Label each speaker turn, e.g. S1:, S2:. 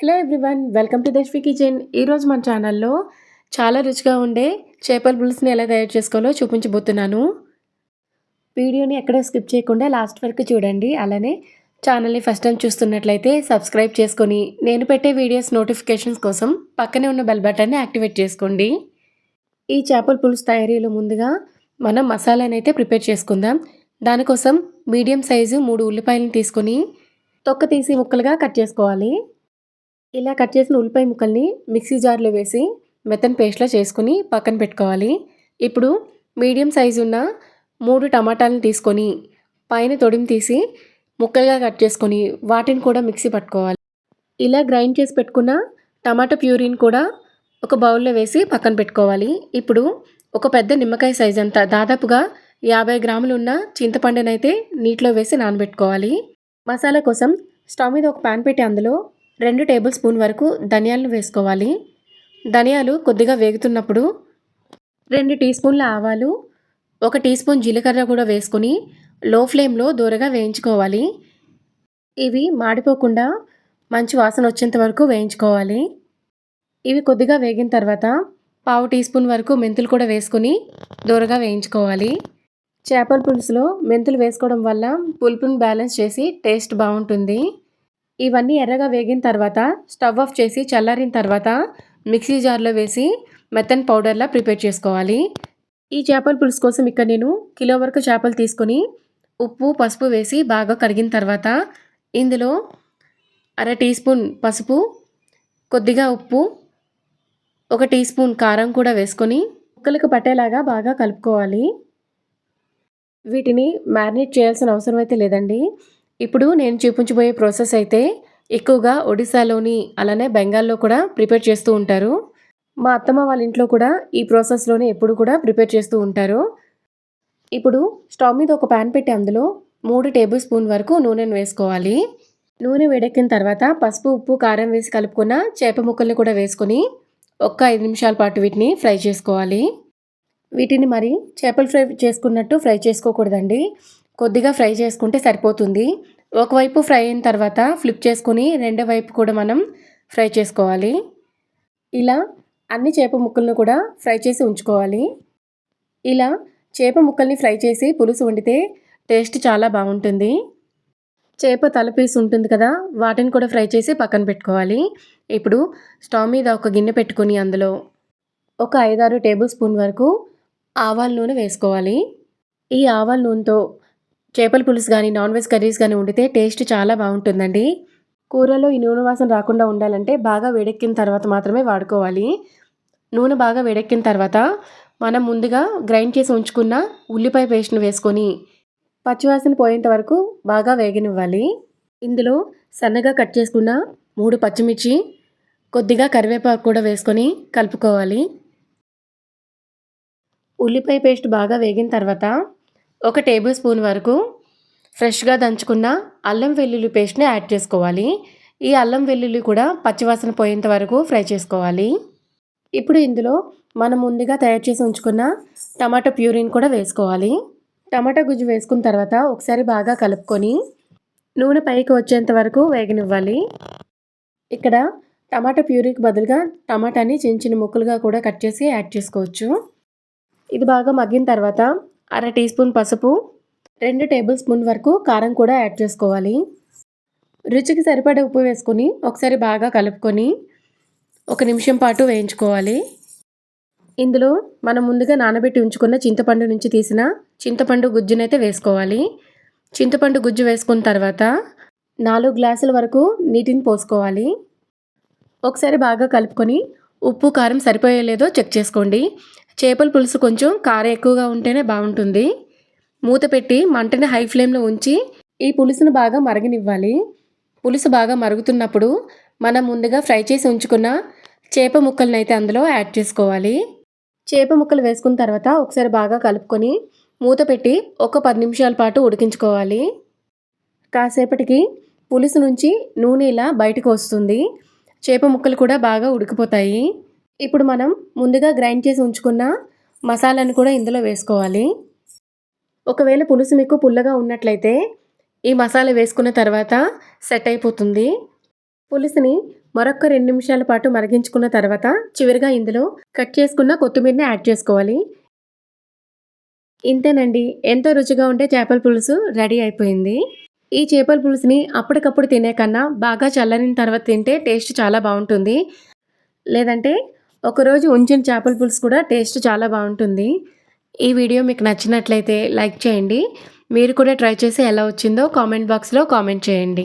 S1: Hello everyone welcome to Dashvi kitchen. ఈరోజు మన ఛానల్లో చాలా రుచిగా ఉండే చేపల పులుసుని ఎలా తయారు చేసుకోవాలో చూపించబోతున్నాను. వీడియోని ఎక్కడ స్కిప్ చేయకుండా లాస్ట్ వరకు చూడండి. అలానే ఛానల్ని ఫస్ట్ టైం చూస్తున్నట్లయితే సబ్స్క్రైబ్ చేసుకొని నేను పెట్టే వీడియోస్ నోటిఫికేషన్స్ కోసం పక్కనే ఉన్న బెల్ బటన్ని యాక్టివేట్ చేసుకోండి. ఈ చేపల పులుసు తయారీలో ముందుగా మనం మసాలాని అయితే ప్రిపేర్ చేసుకుందాం. దానికోసం మీడియం సైజు మూడు ఉల్లిపాయలను తీసుకొని తొక్క తీసి ముక్కలుగా కట్ చేసుకోవాలి. ఇలా కట్ చేసిన ఉల్లిపాయ ముక్కల్ని మిక్సీ జార్లో వేసి మెత్తన్ పేస్ట్లో చేసుకుని పక్కన పెట్టుకోవాలి. ఇప్పుడు మీడియం సైజు ఉన్న మూడు టమాటాలను తీసుకొని పైన తొడిమి తీసి ముక్కలుగా కట్ చేసుకొని వాటిని కూడా మిక్సీ పట్టుకోవాలి. ఇలా గ్రైండ్ చేసి పెట్టుకున్న టమాటా ప్యూరిన్ కూడా ఒక బౌల్లో వేసి పక్కన పెట్టుకోవాలి. ఇప్పుడు ఒక పెద్ద నిమ్మకాయ సైజ్ అంతా దాదాపుగా యాభై గ్రాములు ఉన్న చింతపండునైతే నీటిలో వేసి నానబెట్టుకోవాలి. మసాలా కోసం స్టవ్ మీద ఒక ప్యాన్ పెట్టి అందులో రెండు టేబుల్ స్పూన్ వరకు ధనియాలను వేసుకోవాలి. ధనియాలు కొద్దిగా వేగుతున్నప్పుడు రెండు టీ స్పూన్ల ఆవాలు ఒక టీ స్పూన్ జీలకర్ర కూడా వేసుకుని లో ఫ్లేమ్లో దూరగా వేయించుకోవాలి. ఇవి మాడిపోకుండా మంచి వాసన వచ్చేంత వరకు వేయించుకోవాలి. ఇవి కొద్దిగా వేగిన తర్వాత పావు టీ స్పూన్ వరకు మెంతులు కూడా వేసుకొని దూరగా వేయించుకోవాలి. చేపల పులుసులో మెంతులు వేసుకోవడం వల్ల పులుపుని బ్యాలెన్స్ చేసి టేస్ట్ బాగుంటుంది. ఇవన్నీ ఎర్రగా వేగిన తర్వాత స్టవ్ ఆఫ్ చేసి చల్లారిన తర్వాత మిక్సీ జార్లో వేసి మెత్తన్ పౌడర్లా ప్రిపేర్ చేసుకోవాలి. ఈ చేపల పులుసు కోసం ఇక్కడ నేను కిలో వరకు చేపలు తీసుకొని ఉప్పు పసుపు వేసి బాగా కరిగిన తర్వాత ఇందులో అర టీ స్పూన్ పసుపు కొద్దిగా ఉప్పు ఒక టీ స్పూన్ కారం కూడా వేసుకొని ముక్కలకు పట్టేలాగా బాగా కలుపుకోవాలి. వీటిని మ్యారినేట్ చేయాల్సిన అవసరం అయితే లేదండి. ఇప్పుడు నేను చూపించబోయే ప్రాసెస్ అయితే ఎక్కువగా ఒడిశాలోని అలానే బెంగాల్లో కూడా ప్రిపేర్ చేస్తూ ఉంటారు. మా అత్తమ్మ వాళ్ళ ఇంట్లో కూడా ఈ ప్రాసెస్లోనే ఎప్పుడు కూడా ప్రిపేర్ చేస్తూ ఉంటారు. ఇప్పుడు స్టవ్ మీద ఒక ప్యాన్ పెట్టి అందులో మూడు టేబుల్ స్పూన్ వరకు నూనెను వేసుకోవాలి. నూనె వేడెక్కిన తర్వాత పసుపు ఉప్పు కారం వేసి కలుపుకున్న చేప ముక్కల్ని కూడా వేసుకొని ఒక్క ఐదు నిమిషాల పాటు వీటిని ఫ్రై చేసుకోవాలి. వీటిని మరి చేపలు ఫ్రై చేసుకున్నట్టు ఫ్రై చేసుకోకూడదండి. కొద్దిగా ఫ్రై చేసుకుంటే సరిపోతుంది. ఒకవైపు ఫ్రై అయిన తర్వాత ఫ్లిప్ చేసుకుని రెండో వైపు కూడా మనం ఫ్రై చేసుకోవాలి. ఇలా అన్ని చేప ముక్కలను కూడా ఫ్రై చేసి ఉంచుకోవాలి. ఇలా చేప ముక్కల్ని ఫ్రై చేసి పులుసు వండితే టేస్ట్ చాలా బాగుంటుంది. చేప తలపీసు ఉంటుంది కదా వాటిని కూడా ఫ్రై చేసి పక్కన పెట్టుకోవాలి. ఇప్పుడు స్టవ్ మీద ఒక గిన్నె పెట్టుకొని అందులో ఒక ఐదారు టేబుల్ స్పూన్ వరకు ఆవాల నూనె వేసుకోవాలి. ఈ ఆవాల నూనెతో చేపల పులుసు కానీ నాన్ వెజ్ కర్రీస్ కానీ వండితే టేస్ట్ చాలా బాగుంటుందండి. కూరలో ఈ నూనె వాసన రాకుండా ఉండాలంటే బాగా వేడెక్కిన తర్వాత మాత్రమే వాడుకోవాలి. నూనె బాగా వేడెక్కిన తర్వాత మనం ముందుగా గ్రైండ్ చేసి ఉంచుకున్న ఉల్లిపాయ పేస్ట్ను వేసుకొని పచ్చివాసన పోయేంత వరకు బాగా వేగనివ్వాలి. ఇందులో సన్నగా కట్ చేసుకున్న మూడు పచ్చిమిర్చి కొద్దిగా కరివేపాకు కూడా వేసుకొని కలుపుకోవాలి. ఉల్లిపాయ పేస్ట్ బాగా వేగిన తర్వాత ఒక టేబుల్ స్పూన్ వరకు ఫ్రెష్గా దంచుకున్న అల్లం వెల్లుల్లి పేస్ట్ని యాడ్ చేసుకోవాలి. ఈ అల్లం వెల్లుల్లి కూడా పచ్చివాసన పోయేంత వరకు ఫ్రై చేసుకోవాలి. ఇప్పుడు ఇందులో మనం ముందుగా తయారు చేసి ఉంచుకున్న టమాటా ప్యూరిన్ కూడా వేసుకోవాలి. టమాటా గుజ్జు వేసుకున్న తర్వాత ఒకసారి బాగా కలుపుకొని నూనె పైకి వచ్చేంత వరకు వేగనివ్వాలి. ఇక్కడ టమాటా ప్యూరీకి బదులుగా టమాటాని చిన్న చిన్న ముక్కలుగా కూడా కట్ చేసి యాడ్ చేసుకోవచ్చు. ఇది బాగా మగ్గిన తర్వాత అర టీ స్పూన్ పసుపు రెండు టేబుల్ స్పూన్ వరకు కారం కూడా యాడ్ చేసుకోవాలి. రుచికి సరిపడే ఉప్పు వేసుకొని ఒకసారి బాగా కలుపుకొని ఒక నిమిషం పాటు వేయించుకోవాలి. ఇందులో మనం ముందుగా నానబెట్టి ఉంచుకున్న చింతపండు నుంచి తీసిన చింతపండు గుజ్జునైతే వేసుకోవాలి. చింతపండు గుజ్జు వేసుకున్న తర్వాత నాలుగు గ్లాసుల వరకు నీటిని పోసుకోవాలి. ఒకసారి బాగా కలుపుకొని ఉప్పు కారం సరిపోయేలేదో చెక్ చేసుకోండి. చేపల పులుసు కొంచెం కారం ఎక్కువగా ఉంటేనే బాగుంటుంది. మూత పెట్టి మంటని హై ఫ్లేమ్లో ఉంచి ఈ పులుసును బాగా మరగనివ్వాలి. పులుసు బాగా మరుగుతున్నప్పుడు మనం ముందుగా ఫ్రై చేసి ఉంచుకున్న చేప ముక్కలను అయితే అందులో యాడ్ చేసుకోవాలి. చేప ముక్కలు వేసుకున్న తర్వాత ఒకసారి బాగా కలుపుకొని మూత పెట్టి ఒక పది నిమిషాల పాటు ఉడికించుకోవాలి. కాసేపటికి పులుసు నుంచి నూనె ఇలా బయటకు వస్తుంది. చేప ముక్కలు కూడా బాగా ఉడికిపోతాయి. ఇప్పుడు మనం ముందుగా గ్రైండ్ చేసి ఉంచుకున్న మసాలాను కూడా ఇందులో వేసుకోవాలి. ఒకవేళ పులుసు మీకు పుల్లగా ఉన్నట్లయితే ఈ మసాలా వేసుకున్న తర్వాత సెట్ అయిపోతుంది. పులుసుని మరొక రెండు నిమిషాల పాటు మరిగించుకున్న తర్వాత చివరిగా ఇందులో కట్ చేసుకున్న కొత్తిమీరని యాడ్ చేసుకోవాలి. ఇంతేనండి. ఎంతో రుచిగా ఉండే చేపల పులుసు రెడీ అయిపోయింది. ఈ చేపల పులుసుని అప్పటికప్పుడు తినే కన్నా బాగా చల్లరిన తర్వాత తింటే టేస్ట్ చాలా బాగుంటుంది. లేదంటే ఒకరోజు ఉంచిన చేపల పులుసు కూడా టేస్ట్ చాలా బాగుంటుంది. ఈ వీడియో మీకు నచ్చినట్లయితే లైక్ చేయండి. మీరు కూడా ట్రై చేసి ఎలా వచ్చిందో కామెంట్ బాక్స్లో కామెంట్ చేయండి.